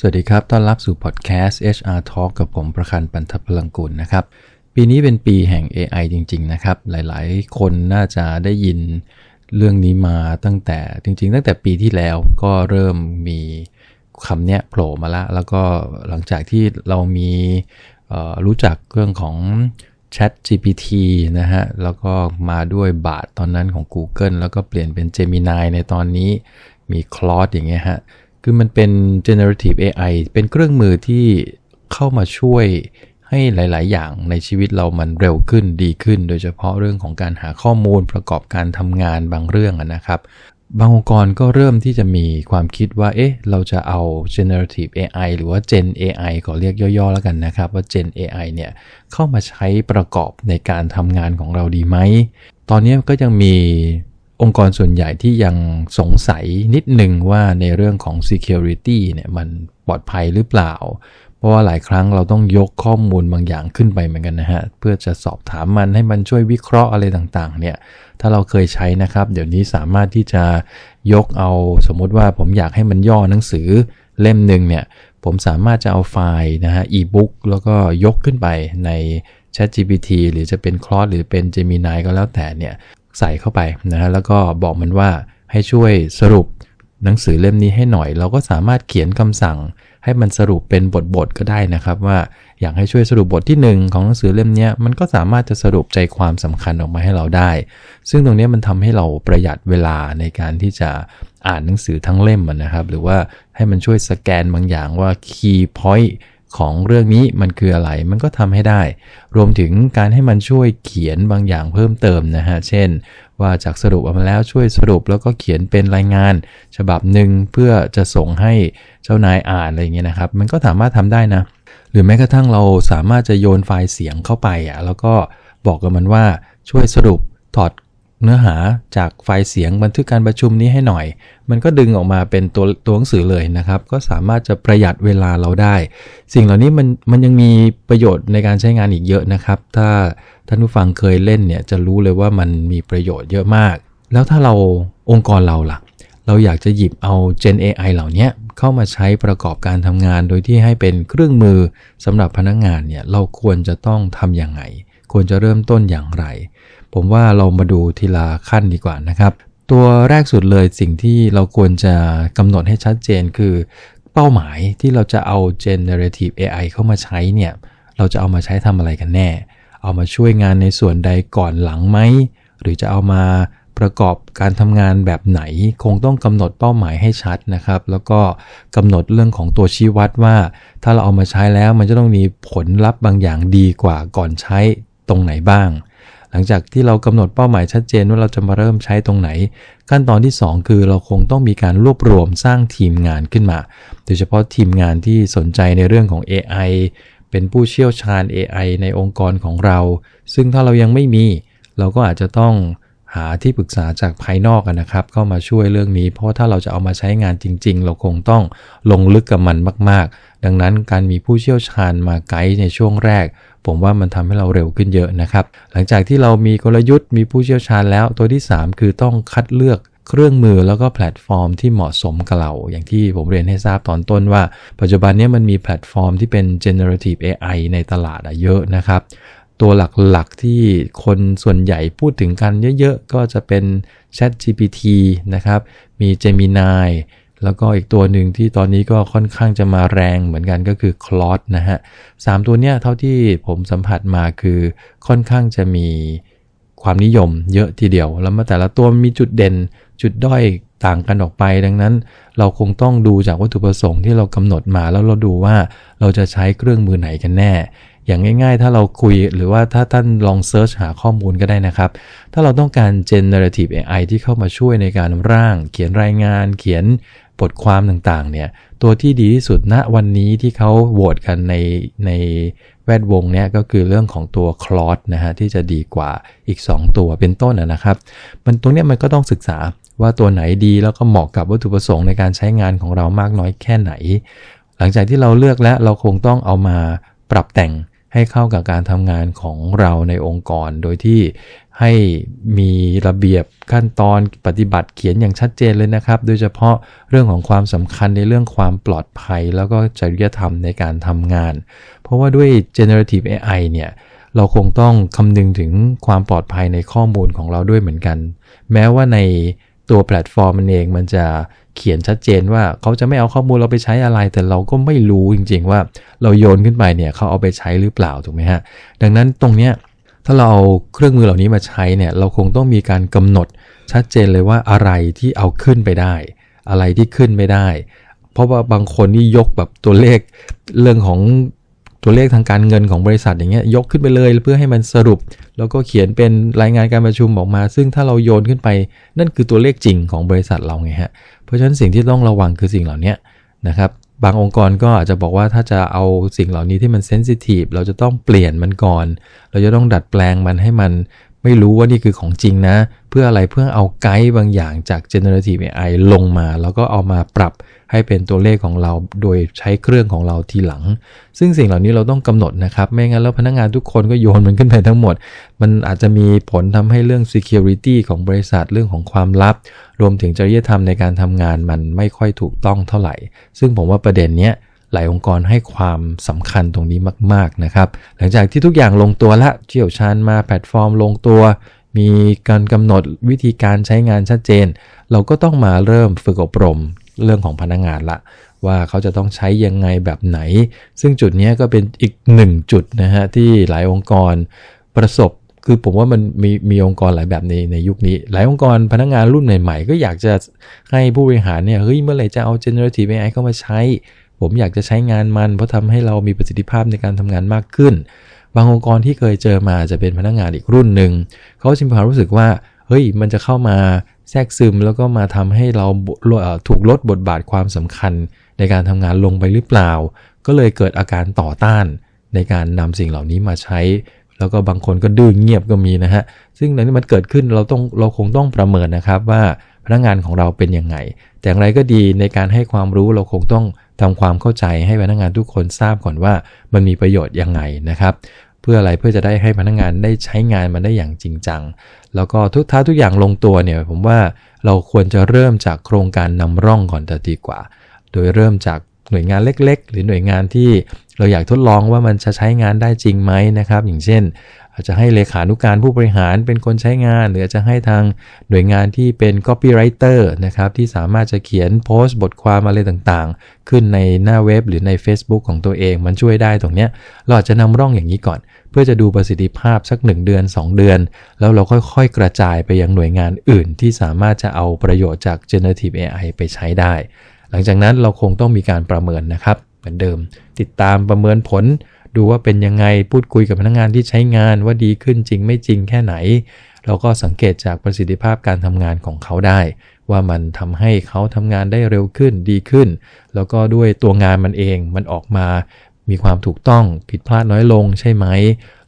สวัสดีครับ ต้อนรับสู่พอดแคสต์ HR Talk กับผมประคันปันทพลังกุลนะครับ ปีนี้เป็นปีแห่ง AI จริง ๆ นะครับ หลายๆ คนน่าจะได้ยินเรื่องนี้มาตั้งแต่จริง ๆ ตั้งแต่ปีที่แล้วก็เริ่มมีคำเนี้ยโผล่มาละ แล้วก็หลังจากที่เรามีรู้จักเรื่องของ Chat GPT นะฮะ แล้วก็มาด้วยบาทตอนนั้นของ Google แล้วก็เปลี่ยนเป็น Gemini ในตอนนี้มี Claude อย่างเงี้ยฮะ คือมันเป็น generative AI เป็นเครื่องมือที่เข้ามาช่วยให้หลาย ๆ อย่างในชีวิตเรามันเร็วขึ้นดีขึ้น โดยเฉพาะเรื่องของการหาข้อมูลประกอบการทำงานบางเรื่องนะครับ บางองค์กรก็เริ่มที่จะมีความคิดว่า เอ๊ะ เราจะเอา generative AI หรือว่า Gen AI ก็เรียกย่อ ๆ แล้วกันนะครับ ว่า Gen AI เนี่ยเข้ามาใช้ประกอบในการทำงานของเราดีไหม ตอนนี้ก็ยังมี องค์กรส่วนใหญ่ที่ยังสงสัยนิดหนึ่งว่าในเรื่องของ security เนี่ยมันปลอดภัยหรือเปล่า เพราะว่าหลายครั้งเราต้องยกข้อมูลบางอย่างขึ้นไปเหมือนกันนะฮะ เพื่อจะสอบถามมันให้มันช่วยวิเคราะห์อะไรต่างๆ เนี่ย ถ้าเราเคยใช้นะครับ เดี๋ยวนี้สามารถที่จะยกเอาสมมุติว่าผมอยากให้มันย่อหนังสือเล่มหนึ่งเนี่ย ผมสามารถจะเอาไฟล์นะฮะ e-book แล้วก็ยกขึ้นไปใน ChatGPT หรือจะเป็น Claude หรือเป็น Gemini ก็แล้วแต่เนี่ย ใส่เข้าไปนะฮะแล้วก็บอกมันว่าให้ช่วยสรุปหนังสือเล่มนี้ให้หน่อย เราก็สามารถเขียนคำสั่ง ให้มันสรุปเป็นบทๆก็ได้นะครับ ว่าอยากให้ช่วยสรุปบทที่ 1 ของหนังสือเล่มนี้มันก็สามารถจะสรุปใจความสำคัญออกมาให้เราได้ ซึ่งตรงนี้มันทำให้เราประหยัดเวลาในการที่จะอ่านหนังสือทั้งเล่มนะครับ หรือว่าให้มันช่วยสแกนบางอย่างว่า key point ของเรื่องนี้มันคืออะไรมันก็ทำให้ได้ รวมถึงการให้มันช่วยเขียนบางอย่างเพิ่มเติมนะฮะ เช่น ว่าจากสรุปออกมาแล้วช่วยสรุปแล้วก็เขียนเป็นรายงาน ฉบับหนึ่งเพื่อจะส่งให้เจ้านายอ่านอะไรเงี้ยนะครับ มันก็สามารถทำได้นะ หรือแม้กระทั่งเราสามารถจะโยนไฟล์เสียงเข้าไปอะแล้วก็บอกกับมันว่าช่วยสรุปถอด เนื้อหาจากไฟล์เสียงบันทึกการประชุมนี้ให้หน่อย มันก็ดึงออกมาเป็นตัวตัวหนังสือเลยนะครับ ก็สามารถจะประหยัดเวลาเราได้ สิ่งเหล่านี้มันมันยังมีประโยชน์ในการใช้งานอีกเยอะนะครับ ถ้าท่านผู้ฟังเคยเล่นเนี่ยจะรู้เลยว่ามันมีประโยชน์เยอะมาก แล้วถ้าเราองค์กรเราล่ะ เราอยากจะหยิบเอา Gen AI เหล่านี้เข้ามาใช้ประกอบการทำงาน โดยที่ให้เป็นเครื่องมือสำหรับพนักงงานเนี่ยเราควรจะต้องทำอย่างไรควรจะเริ่มต้นอย่างไรผมว่าเรามาดูทีละขั้นดีกว่านะครับ ตัวแรกสุดเลยสิ่งที่เราควรจะกำหนดให้ชัดเจนคือ เป้าหมายที่เราจะเอา generative AI เข้ามาใช้เนี่ย เราจะเอามาใช้ทำอะไรกันแน่ เอามาช่วยงานในส่วนใดก่อนหลังไหม หรือจะเอามาประกอบการทำงานแบบไหนคงต้องกำหนดเป้าหมายให้ชัดนะครับ แล้วก็กำหนดเรื่องของตัวชี้วัดว่า ถ้าเราเอามาใช้แล้วมันจะต้องมีผลลัพธ์บางอย่างดีกว่าก่อนใช้ตรงไหนบ้าง ลังจากที่เรากำหนดเป้าหมายชัดเจนว่าเราจะมาเริ่มใช้ตรงไหน ขั้นตอนที่ 2 คือเราคงต้องมีการรวบรวมสร้างทีมงานขึ้นมา โดยเฉพาะทีมงานที่สนใจในเรื่องของ AI เป็นผู้เชี่ยวชาญ AI ในองค์กรของเรา ซึ่งถ้าเรายังไม่มี เราก็อาจจะต้องหาที่ปรึกษาจากภายนอกนะครับ เข้ามาช่วยเรื่องนี้ เพราะถ้าเราจะเอามาใช้งานจริง ๆ เราคงต้องลงลึกกับมันมาก ดังนั้นการมีผู้เชี่ยวชาญมาไกด์ในช่วงแรก ผมว่ามันทำให้เราเร็วขึ้นเยอะนะครับ หลังจากที่เรามีกลยุทธ์มีผู้เชี่ยวชาญแล้ว ตัวที่ 3 คือต้องคัดเลือกเครื่องมือแล้วก็แพลตฟอร์มที่เหมาะสมกับเรา อย่างที่ผมเรียนให้ทราบตอนต้นว่า ปัจจุบันนี้มันมีแพลตฟอร์มที่เป็น generative AI ในตลาดเยอะนะครับ ตัวหลักๆที่คนส่วนใหญ่พูดถึงกันเยอะๆ ก็จะเป็น Chat GPT นะครับ มี Gemini แล้วก็อีกตัวหนึ่งที่ตอนนี้ก็ค่อนข้างจะมาแรงเหมือนกันก็คือ Claude นะฮะสามตัวเนี้ยเท่าที่ผมสัมผัสมาคือค่อนข้างจะมีความนิยมเยอะทีเดียว แล้วมาแต่ละตัวมีจุดเด่นจุดด้อยต่างกันออกไป ดังนั้นเราคงต้องดูจากวัตถุประสงค์ที่เรากำหนดมาแล้วเราดูว่าเราจะใช้เครื่องมือไหนกันแน่ อย่างง่าย ๆ ถ้าเราคุยหรือว่าถ้าท่านลองเซิร์ชหาข้อมูลก็ได้นะครับ ถ้าเราต้องการ generative AI ที่เข้ามาช่วยในการร่าง เขียนรายงาน เขียน บทความต่างๆเนี่ยตัวที่ดีที่สุดณวันนี้ที่เขาโหวตกันในในแวดวงเนี้ยก็คือเรื่องของตัวคลอสนะฮะที่จะดีกว่าอีก 2 ตัวเป็นต้นนะครับ มันตรงนี้มันก็ต้องศึกษาว่าตัวไหนดีแล้วก็เหมาะกับวัตถุประสงค์ในการใช้งานของเรามากน้อยแค่ไหน หลังจากที่เราเลือกแล้วเราคงต้องเอามาปรับแต่งให้เข้ากับการทำงานของเราในองค์กร โดยที่ ให้มีระเบียบขั้นตอนปฏิบัติเขียนอย่างชัดเจนเลยนะครับ โดยเฉพาะเรื่องของความสำคัญในเรื่องความปลอดภัย แล้วก็จริยธรรมในการทำงาน เพราะว่าด้วย generative AI เนี่ยเราคงต้องคำนึงถึงความปลอดภัยในข้อมูลของเราด้วยเหมือนกัน แม้ว่าในตัวแพลตฟอร์มมันเองมันจะเขียนชัดเจนว่าเขาจะไม่เอาข้อมูลเราไปใช้อะไร แต่เราก็ไม่รู้จริง ๆ ว่าเราโยนขึ้นไปเนี่ยเขาเอาไปใช้หรือเปล่าถูกไหมฮะ ดังนั้นตรงเนี้ย ถ้าเราเอาเครื่องมือเหล่านี้มาใช้เนี่ยเราคงต้องมีการกำหนดชัดเจนเลยว่าอะไรที่เอาขึ้นไปได้ อะไรที่ขึ้นไม่ได้ เพราะว่าบางคนนี่ยกแบบตัวเลขเรื่องของตัวเลขทางการเงินของบริษัทอย่างเงี้ยยกขึ้นไปเลยเพื่อให้มันสรุป แล้วก็เขียนเป็นรายงานการประชุมออกมา ซึ่งถ้าเราโยนขึ้นไป นั่นคือตัวเลขจริงของบริษัทเราไงฮะเพราะฉะนั้นสิ่งที่ต้องระวังคือสิ่งเหล่านี้นะครับ บางองค์กรก็อาจจะบอกว่าถ้าจะเอาสิ่งเหล่านี้ที่มันเซนซิทีฟเราจะต้องเปลี่ยนมันก่อน เราจะต้องดัดแปลงมันให้มัน ไม่รู้ว่านี่คือของจริงนะ เพื่ออะไรเพื่อเอาไกด์บางอย่างจาก generative AI ลงมา แล้วก็เอามาปรับให้เป็นตัวเลขของเราโดยใช้เครื่องของเราทีหลัง ซึ่งสิ่งเหล่านี้เราต้องกำหนดนะครับ ไม่งั้นแล้วพนักงานทุกคนก็โยนมันขึ้นไปทั้งหมด มันอาจจะมีผลทำให้เรื่อง security ของบริษัทเรื่องของความลับ รวมถึงจริยธรรมในการทำงานมันไม่ค่อยถูกต้องเท่าไหร่ ซึ่งผมว่าประเด็นเนี้ย หลายองค์กรให้ความสำคัญตรงนี้มาก ๆนะครับ หลังจากที่ทุกอย่างลงตัวละเชี่ยวชาญมาแพลตฟอร์มลงตัว มีการกำหนดวิธีการใช้งานชัดเจน เราก็ต้องมาเริ่มฝึกอบรมเรื่องของพนักงงานละว่าเขาจะต้องใช้ยังไงแบบไหน ซึ่งจุดนี้ก็เป็นอีกหนึ่งจุดนะฮะที่หลายองค์กรประสบ คือผมว่ามันมีมีองค์กรหลายแบบในในยุคนี้ หลายองค์กรพนักงงานรุ่นใหม่ๆ ก็อยากจะให้ผู้บริหารเนี่ยเฮ้ยเมื่อไหร่จะเอา generative AI เข้ามาใช้ ผมอยากจะใช้งานมัน เพราะทำให้เรามีประสิทธิภาพในการทำงานมากขึ้น บางองค์กรที่เคยเจอมาจะเป็นพนักงานอีกรุ่นหนึ่งเขาจะมีความรู้สึกว่าเฮ้ยมันจะเข้ามาแทรกซึมแล้วก็มาทำให้เราถูกลดบทบาทความสำคัญในการทำงานลงไปหรือเปล่า ก็เลยเกิดอาการต่อต้านในการนำสิ่งเหล่านี้มาใช้ แล้วก็บางคนก็ดื้อเงียบก็มีนะฮะ ซึ่งในนี้มันเกิดขึ้นเราต้องเราคงต้องประเมินนะครับว่าพนักงานของเราเป็นยังไง แต่อย่างไรก็ดีในการให้ความรู้เราคงต้อง ทำความเข้าใจให้พนักงานทุกคนทราบก่อนว่ามันมีประโยชน์ยังไงนะครับ เพื่ออะไรเพื่อจะได้ให้พนักงานได้ใช้งานมันได้อย่างจริงจัง แล้วก็ทุกท้าทุกอย่างลงตัวเนี่ยผมว่าเราควรจะเริ่มจากโครงการนำร่องก่อนจะดีกว่า โดยเริ่มจาก หน่วยงานเล็ก ๆ หรือหน่วยงานที่เราอยากทดลองว่ามันจะใช้งานได้จริงไหมนะครับ อย่างเช่น อาจจะให้เลขานุการผู้บริหารเป็นคนใช้งาน หรืออาจจะให้ทางหน่วยงานที่เป็น copywriter นะครับที่สามารถจะเขียนโพสต์บทความอะไรต่างๆ ขึ้นในหน้าเว็บหรือใน Facebook ของตัวเองมันช่วยได้ตรงเนี้ยเราอาจจะนำร่องอย่างนี้ก่อน เพื่อจะดูประสิทธิภาพสัก 1 เดือน 2 เดือน แล้วเราค่อยๆ กระจายไปยังหน่วยงานอื่น ที่สามารถจะเอาประโยชน์จาก generative AI ไปใช้ได้ ลังจากนั้นเราคงต้องมีการประเมินนะครับ เหมือนเดิม ติดตามประเมินผล ดูว่าเป็นยังไงพูดคุยกับพนักงงานที่ใช้งานว่าดีขึ้นจริงไม่จริงแค่ไหน เราก็สังเกตจากประสิทธิภาพการทำงานของเขาได้ ว่ามันทำให้เขาทำงานได้เร็วขึ้นดีขึ้น แล้วก็ด้วยตัวงานมันเองมันออกมามีความถูกต้องผิดพลาดน้อยลงใช่ไหม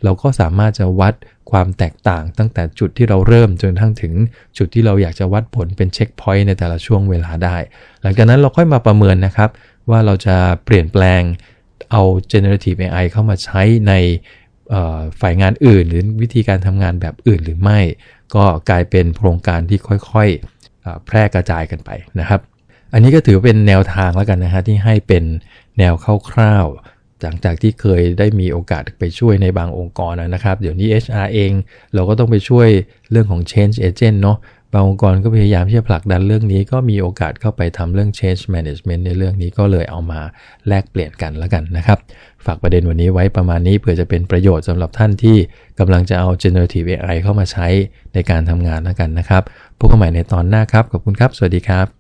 เราก็สามารถจะวัด ความแตกต่างตั้งแต่จุดที่เราเริ่มจนทั้งถึงจุดที่เราอยากจะวัดผลเป็นเช็คพอยต์ในแต่ละช่วงเวลาได้ หลังจากนั้นเราค่อยมาประเมินนะครับ ว่าเราจะเปลี่ยนแปลงเอา generative AI เข้ามาใช้ในฝ่ายงานอื่น หรือวิธีการทำงานแบบอื่นหรือไม่ ก็กลายเป็นโครงการที่ค่อยๆแพร่กระจายกันไปนะครับ อันนี้ก็ถือเป็นแนวทางแล้วกันนะฮะที่ให้เป็นแนวคร่าวๆ หลังจากที่เคยได้มีโอกาสไปช่วยในบางองค์กรนะครับ เดี๋ยวนี้ HR เอง เราก็ต้องไปช่วยเรื่องของ change agent เนาะบางองค์กรก็พยายามที่จะผลักดันเรื่องนี้ ก็มีโอกาสเข้าไปทำเรื่อง change management ในเรื่องนี้ก็เลยเอามาแลกเปลี่ยนกันแล้วกันนะครับ ฝากประเด็นวันนี้ไว้ประมาณนี้เผื่อจะเป็นประโยชน์สำหรับท่านที่กำลังจะเอา generative AI เข้ามาใช้ในการทำงานแล้วกันนะครับพบกันใหม่ในตอนหน้าครับขอบคุณครับ สวัสดีครับ